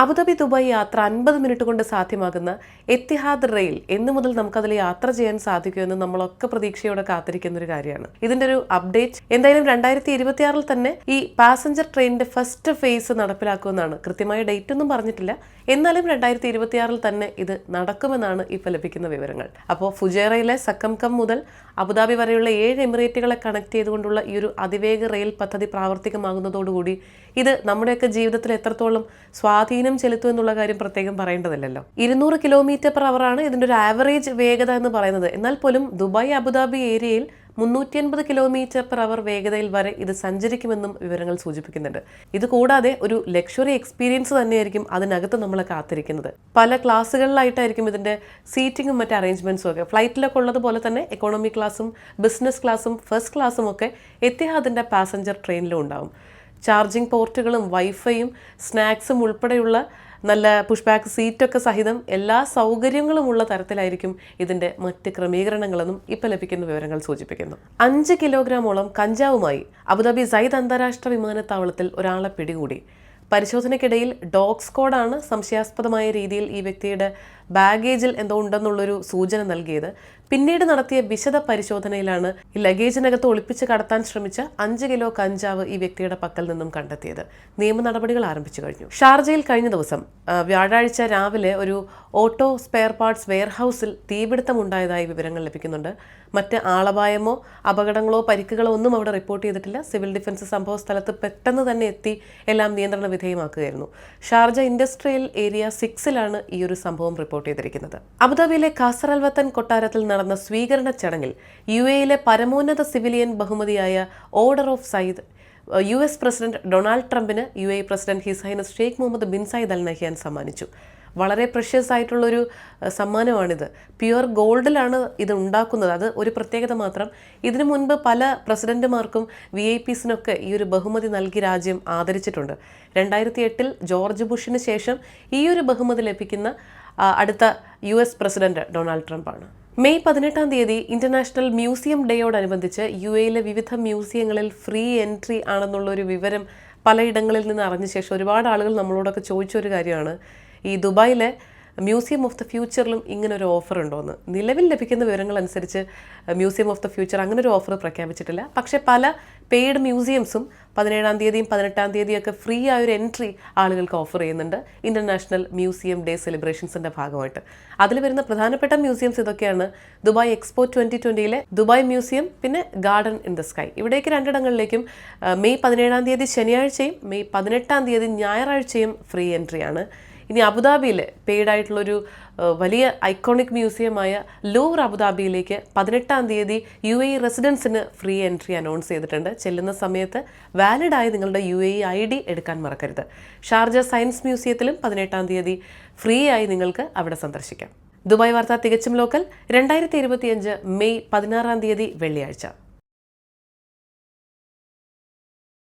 Abu Dhabi Dubai യാത്ര അൻപത് minute കൊണ്ട് സാധ്യമാകുന്ന എത്തിഹാദ് റെയിൽ എന്നു മുതൽ നമുക്കതിൽ യാത്ര ചെയ്യാൻ സാധിക്കുമെന്ന് നമ്മളൊക്കെ പ്രതീക്ഷയോടെ കാത്തിരിക്കുന്ന ഒരു കാര്യമാണ്. ഇതിന്റെ ഒരു അപ്ഡേറ്റ് എന്തായാലും രണ്ടായിരത്തി ഇരുപത്തിയാറിൽ തന്നെ ഈ പാസഞ്ചർ ട്രെയിനിന്റെ ഫസ്റ്റ് ഫേസ് നടപ്പിലാക്കുമെന്നാണ്. കൃത്യമായ ഡേറ്റ് ഒന്നും പറഞ്ഞിട്ടില്ല. എന്നാലും രണ്ടായിരത്തി ഇരുപത്തിയാറിൽ തന്നെ ഇത് നടക്കുമെന്നാണ് ഇപ്പോൾ ലഭിക്കുന്ന വിവരങ്ങൾ. അപ്പോൾ ഫുജേറയിലെ സക്കംകം മുതൽ അബുദാബി വരെയുള്ള ഏഴ് എമിറേറ്റുകളെ കണക്ട് ചെയ്തുകൊണ്ടുള്ള ഈ ഒരു അതിവേഗ റെയിൽ പദ്ധതി പ്രാവർത്തികമാകുന്നതോടുകൂടി ഇത് നമ്മുടെയൊക്കെ ജീവിതത്തിൽ എത്രത്തോളം സ്വാധീനം ചെലുത്തും എന്നുള്ള കാര്യം പ്രത്യേകം പറയേണ്ടതില്ലല്ലോ. ഇരുന്നൂറ് കിലോമീറ്റർ പെർ അവറാണ് ഇതിന്റെ ഒരു ആവറേജ് വേഗത എന്ന് പറയുന്നത്. എന്നാൽ പോലും ദുബായ് അബുദാബി ഏരിയയിൽ മുന്നൂറ്റി അൻപത് കിലോമീറ്റർ പെർ അവർ വേഗതയിൽ വരെ ഇത് സഞ്ചരിക്കുമെന്നും വിവരങ്ങൾ സൂചിപ്പിക്കുന്നുണ്ട്. ഇത് കൂടാതെ ഒരു ലക്ഷറി എക്സ്പീരിയൻസ് തന്നെയായിരിക്കും അതിനകത്ത് നമ്മളെ കാത്തിരിക്കുന്നത്. പല ക്ലാസ്സുകളിലായിട്ടായിരിക്കും ഇതിന്റെ സീറ്റിങ്ങും മറ്റ് അറേഞ്ച്മെന്റ്സും ഒക്കെ. ഫ്ലൈറ്റിലൊക്കെ ഉള്ളതുപോലെ തന്നെ എക്കോണമി ക്ലാസ്സും ബിസിനസ് ക്ലാസ്സും ഫസ്റ്റ് ക്ലാസ്സും ഒക്കെ എത്തിഹാദിന്റെ പാസഞ്ചർ ട്രെയിനിലും ഉണ്ടാവും. ചാർജിംഗ് പോർട്ടുകളും വൈഫൈയും സ്നാക്സും ഉൾപ്പെടെയുള്ള നല്ല പുഷ് ബാക്ക് സീറ്റൊക്കെ സഹിതം എല്ലാ സൗകര്യങ്ങളുമുള്ള തരത്തിലായിരിക്കും ഇതിന്റെ മറ്റ് ക്രമീകരണങ്ങളെന്നും ഇപ്പോൾ ലഭിക്കുന്ന വിവരങ്ങൾ സൂചിപ്പിക്കുന്നു. അഞ്ച് കിലോഗ്രാമോളം കഞ്ചാവുമായി അബുദാബി സയ്യിദ് അന്താരാഷ്ട്ര വിമാനത്താവളത്തിൽ ഒരാളെ പിടികൂടി. പരിശോധനയ്ക്കിടയിൽ ഡോഗ് സ്ക്വാഡാണ് സംശയാസ്പദമായ രീതിയിൽ ഈ വ്യക്തിയുടെ ബാഗേജിൽ എന്തോ ഉണ്ടെന്നുള്ളൊരു സൂചന നൽകിയത്. പിന്നീട് നടത്തിയ വിശദ പരിശോധനയിലാണ് ഈ ലഗേജിനകത്ത് ഒളിപ്പിച്ച് കടത്താൻ ശ്രമിച്ച അഞ്ച് കിലോ കഞ്ചാവ് ഈ വ്യക്തിയുടെ പക്കൽ നിന്നും കണ്ടെത്തിയത്. നിയമ നടപടികൾ ആരംഭിച്ചു കഴിഞ്ഞു. ഷാർജയിൽ കഴിഞ്ഞ ദിവസം വ്യാഴാഴ്ച രാവിലെ ഒരു ഓട്ടോ സ്പെയർ പാർട്സ് വെയർഹൌസിൽ തീപിടുത്തമുണ്ടായതായി വിവരങ്ങൾ ലഭിക്കുന്നുണ്ട്. മറ്റ് ആളപായമോ അപകടങ്ങളോ പരിക്കുകളോ ഒന്നും അവിടെ റിപ്പോർട്ട് ചെയ്തിട്ടില്ല. സിവിൽ ഡിഫൻസ് സംഭവ സ്ഥലത്ത് പെട്ടെന്ന് തന്നെ എത്തി എല്ലാം നിയന്ത്രണ വിധേയമാക്കുകയായിരുന്നു ഷാർജ ഇൻഡസ്ട്രിയൽ ഏരിയ സിക്സിലാണ് ഈ ഒരു സംഭവം റിപ്പോർട്ട് ചെയ്തിരിക്കുന്നത്. അബുദാബിയിലെ കാസർ വത്തൻ കൊട്ടാരത്തിൽ നടന്ന സ്വീകരണ ചടങ്ങിൽ യു എയിലെ പരമോന്നത സിവിലിയൻ ബഹുമതിയായ order of Zayed U S president Donald ട്രംപിന് U A president his highness Sheikh Mohammed bin Zayed Al Nahyan സമ്മാനിച്ചു. വളരെ പ്രഷ്യസ് ആയിട്ടുള്ളൊരു സമ്മാനമാണിത്. പ്യുവർ ഗോൾഡിലാണ് ഇത് ഉണ്ടാക്കുന്നത്. അത് ഒരു പ്രത്യേകത മാത്രം. ഇതിനു മുൻപ് പല പ്രസിഡന്റുമാർക്കും വി ഐ പിസിനൊക്കെ ഈ ഒരു ബഹുമതി നൽകി രാജ്യം ആദരിച്ചിട്ടുണ്ട്. രണ്ടായിരത്തി എട്ടിൽ ജോർജ് ബുഷിന് ശേഷം ഈ ഒരു ബഹുമതി ലഭിക്കുന്ന അടുത്ത യു എസ് പ്രസിഡന്റ് ഡൊണാൾഡ് ട്രംപാണ്. മെയ് പതിനെട്ടാം തീയതി ഇന്റർനാഷണൽ മ്യൂസിയം ഡേയോടനുബന്ധിച്ച് യു എയിലെ വിവിധ മ്യൂസിയങ്ങളിൽ ഫ്രീ എൻട്രി ആണെന്നുള്ള ഒരു വിവരം പലയിടങ്ങളിൽ നിന്ന് അറിഞ്ഞ ശേഷം ഒരുപാട് ആളുകൾ നമ്മളോടൊക്കെ ചോദിച്ചൊരു കാര്യമാണ്. ഈ ദുബായിലെ മ്യൂസിയം ഓഫ് ദ ഫ്യൂച്ചറിലും ഇങ്ങനൊരു ഓഫർ ഉണ്ടോയെന്ന് നിലവിൽ ലഭിക്കുന്ന വിവരങ്ങൾ അനുസരിച്ച് മ്യൂസിയം ഓഫ് ദ ഫ്യൂച്ചർ അങ്ങനെ ഒരു ഓഫർ പ്രഖ്യാപിച്ചിട്ടില്ല. പക്ഷേ പല പെയ്ഡ് മ്യൂസിയംസും പതിനേഴാം തീയതിയും പതിനെട്ടാം തീയതിയും ഒക്കെ ഫ്രീ ആയ ഒരു എൻട്രി ആളുകൾക്ക് ഓഫർ ചെയ്യുന്നുണ്ട്. ഇന്റർനാഷണൽ മ്യൂസിയം ഡേ സെലിബ്രേഷൻസിന്റെ ഭാഗമായിട്ട്. അതിൽ വരുന്ന പ്രധാനപ്പെട്ട മ്യൂസിയംസ് ഇതൊക്കെയാണ്. ദുബായ് എക്സ്പോ ട്വന്റി ട്വന്റിയിലെ ദുബായ് മ്യൂസിയം പിന്നെ ഗാർഡൻ ഇൻ ദ സ്കൈ ഇവിടേക്ക് രണ്ടിടങ്ങളിലേക്കും ആ, മെയ് പതിനേഴാം തീയതി ശനിയാഴ്ചയും മെയ് പതിനെട്ടാം തീയതി ഞായറാഴ്ചയും ഫ്രീ എൻട്രിയാണ് ഇനി അബുദാബിയിലെ പെയ്ഡ് ആയിട്ടുള്ളൊരു ആ, വലിയ ഐക്കോണിക് മ്യൂസിയമായ ലൂർ അബുദാബിയിലേക്ക് പതിനെട്ടാം തീയതി യു എ റെസിഡൻസിന് ഫ്രീ എൻട്രി അനൗൺസ് ചെയ്തിട്ടുണ്ട്. ചെല്ലുന്ന സമയത്ത് വാലിഡായി നിങ്ങളുടെ യു എ ഐ ഡി എടുക്കാൻ മറക്കരുത്. ഷാർജ സയൻസ് മ്യൂസിയത്തിലും പതിനെട്ടാം തീയതി ഫ്രീ ആയി നിങ്ങൾക്ക് അവിടെ സന്ദർശിക്കാം. ദുബായ് വാർത്ത തികച്ചും ലോക്കൽ. രണ്ടായിരത്തി ഇരുപത്തിയഞ്ച് മെയ് പതിനാറാം തീയതി വെള്ളിയാഴ്ച.